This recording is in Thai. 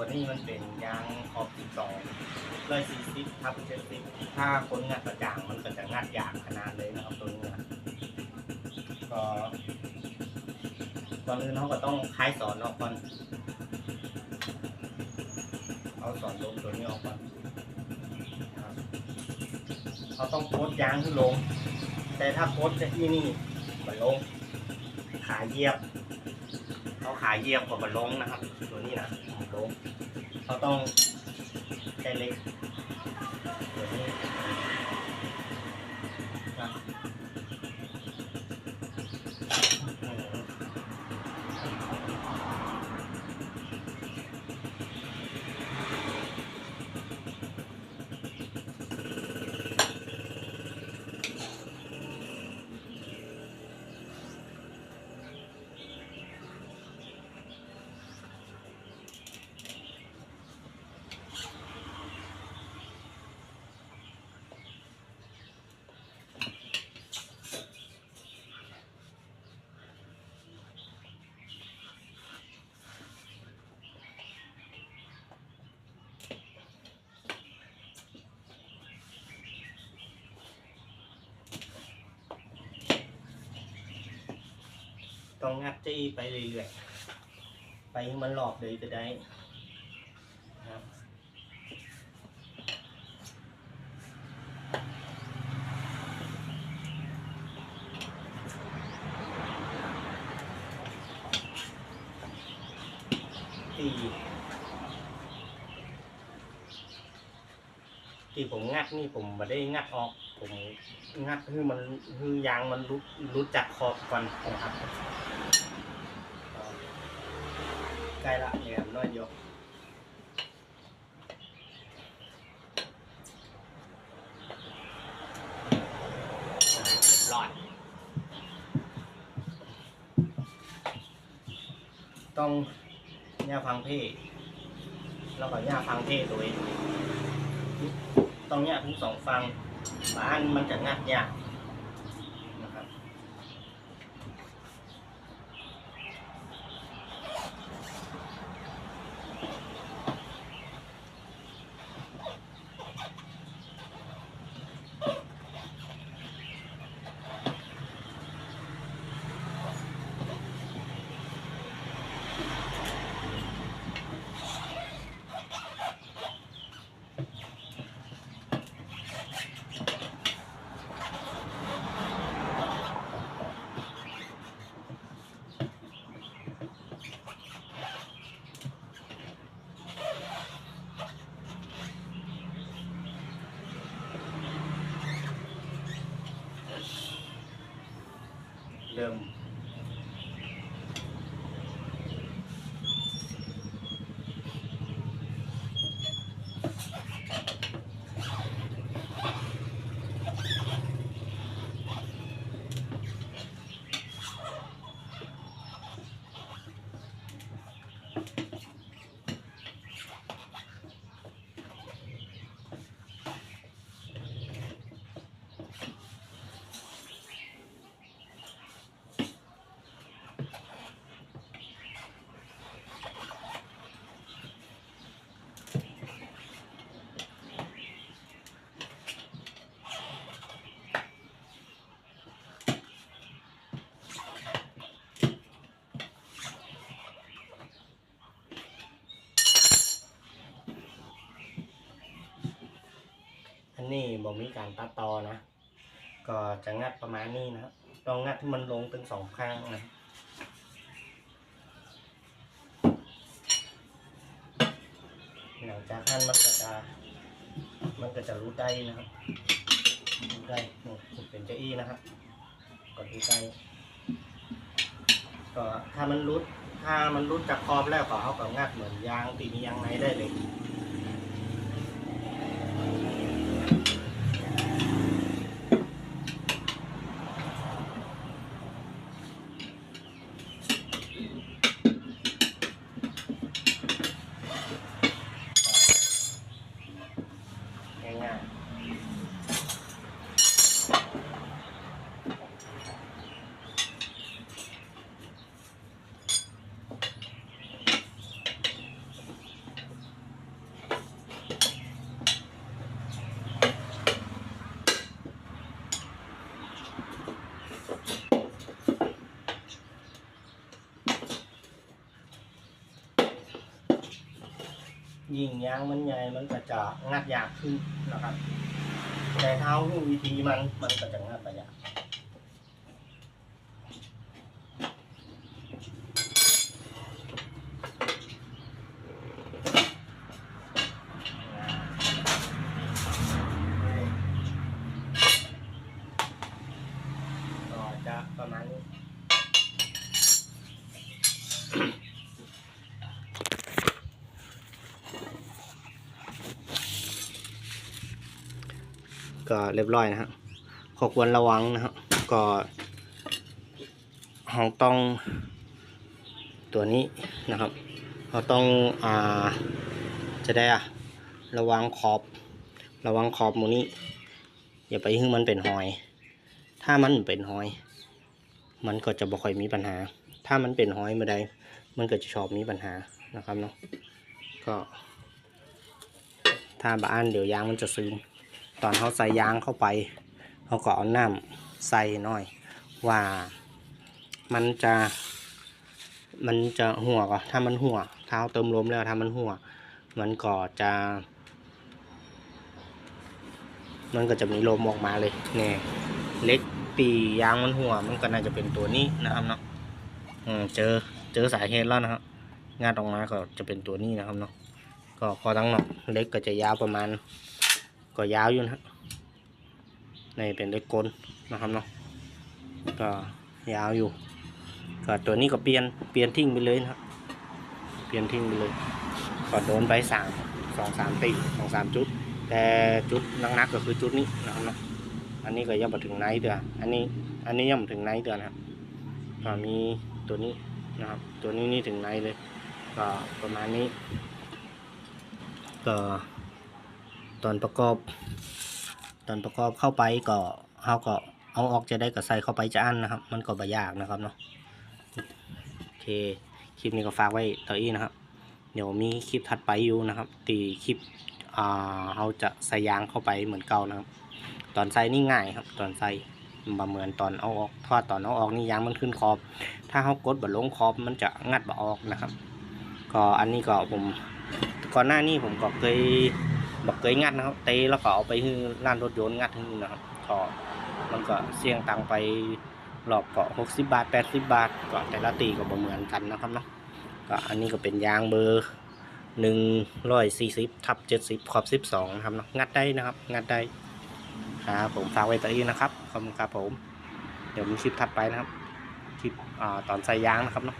ตัวนี้มันเป็นยางขอบสิบสองร้อยสี่สิบทับเจ็ดสิบถ้าคนงัดกระจ่างมันก็จะงัดยากขนาดเลยนะครับตัวนี้นะก็ก่อนอื่นเขาก็ต้องคลายสอนออกก่อนเอาสอนลงตัวนี้ออกก่อนนะครับเขาต้องโคดยางขึ้นลง แต่ถ้าโคดจะที่นี่มันลง ขาเหยียบ เขาขาเหยียบกว่ามันลงนะครับ ตัวนี้นะ ลงเขาต้องใช้เล็กแบบนี้นะ ต้องงัดจี้ไปเรื่อยๆ ไปมันหลอกเลยจะได้ครับที่ที่ผมงัดนี่ผมไม่ได้งัดออก ผมงัดคือมันคือยางมันรู้รู้จักขอบก่อนนะครับใกล้ละเนี่ยน้อยเดียวอ่าเรียบร้อยต้องย่าฟังเพศแล้วก็ย่าฟังเพศตัวเองต้องย่าทั้งสองฟัง บ้านมั เนนี้บอกมีการตัดต่อนะ ก็จะงัดประมาณนี้นะลองงัดที่มันลงเป็นสองข้างนะหลังจากนั้นมันก็จะมันก็จะรู้ได้นะครับรู้ได้เป็นเจ้าอี้นะครับกดรู้ได้ก็ถ้ามันรุดถ้ามันรุดจากขอบแล้วก็เอากับงัดเหมือนยางตีมียางไหนได้เลย ง่าย ยิ่งยางมันใหญ่มันก็จะงัดยากขึ้นนะครับ แต่เท้าวิธีมันมันก็จะงัดไปยากจะประมาณนี้ ก็เรียบร้อยนะฮะขอควรระวังนะฮะก็เราต้อง ตัวนี้นะครับ เราต้องอ่าจะได้อะระวังขอบ ระวังขอบมูนี้ อย่าไปให้มันเป็นหอย ถ้ามันเป็นหอย มันก็จะบ่ค่อยมีปัญหา ถ้ามันเป็นหอยเมื่อใดมันก็จะชอบมีปัญหานะครับเนาะก็ถ้าบ้านเดี๋ยวยางมันจะซึม ตอนเขาใส่ยางเข้าไปเขาก็เอาน้ำใส่หน่อย ว่ามันจะมันจะหัวก็ถ้ามันหัวเท้าเติมลมแล้วถ้ามันหัว มันก็จะ มันก็จะมีลมออกมาเลยเนี่ยเล็กปียางมันหัว มันก็น่าจะเป็นตัวนี้นะครับเนาะเจอเจอสายเหตุแล้วนะครับงานออกมาก็จะเป็นตัวนี้นะครับเนาะก็พอตั้งเนาะเล็กก็จะยาวประมาณ ก็ยาวอยู่นะฮะในเป็นเล็กกลนะครับเนาะก็ยาวอยู่ก็ตัวนี้ก็เปลี่ยนเปลี่ยนทิ้งไปเลยนะครับเปลี่ยนทิ้งไปเลยก็โดนไปสามสองสามตีสองสามจุด แต่จุดนักๆก็คือจุดนี้นะครับเนาะอันนี้ก็ยังมาถึงไนท์เดือนอันนี้อันนี้ยังมาถึงไนท์เดือนนะครับก็มีตัวนี้นะครับตัวนี้นี่ถึงไนท์เลยก็ประมาณนี้ก็ ตอนประกอบ ตอนประกอบเข้าไปก็เขาก็เอาออกจะได้ก็ใส่เข้าไปจะอันนะครับ มันก็บ่ยากนะครับเนาะโอเคคลิปนี้ก็ฝากไว้ต่ออีนะครับ เดี๋ยวมีคลิปถัดไปอยู่นะครับตีคลิปอ่าเราจะใส่ยางเข้าไปเหมือนเก่านะครับ ตอนใส่นี่ง่ายครับ ตอนใส่มาเหมือนตอนเอาออกทอดตอนเอาออกนี่ยางมันขึ้นขอบ ถ้าเขากดบัดลงขอบมันจะงัดบ่ออกนะครับ ก็อันนี้ก็ผมก่อนหน้านี้ผมก็เคย บักเคยงัดนะครับ เตะแล้วก็เอาไปให้ร้านรถยนต์งัดให้นะครับก็มันก็เสี่ยงตังไปรอบเกาะหกสิบบาทแปดสิบบาท ก็แต่ละตีก็บ่เหมือนกันนะครับเนาะก็อันนี้ก็เป็นยางเบอร์หนึ่งร้อยสี่สิบทับเจ็ดสิบขอบสิบสองนะครับเนาะงัดได้นะครับ งัดได้ครับผมฝากไว้ตัวนี้นะครับขอบคุณครับผม เดี๋ยวมีคลิปถัดไปนะครับคลิปอ่าตอนใส่ยางนะครับเนาะ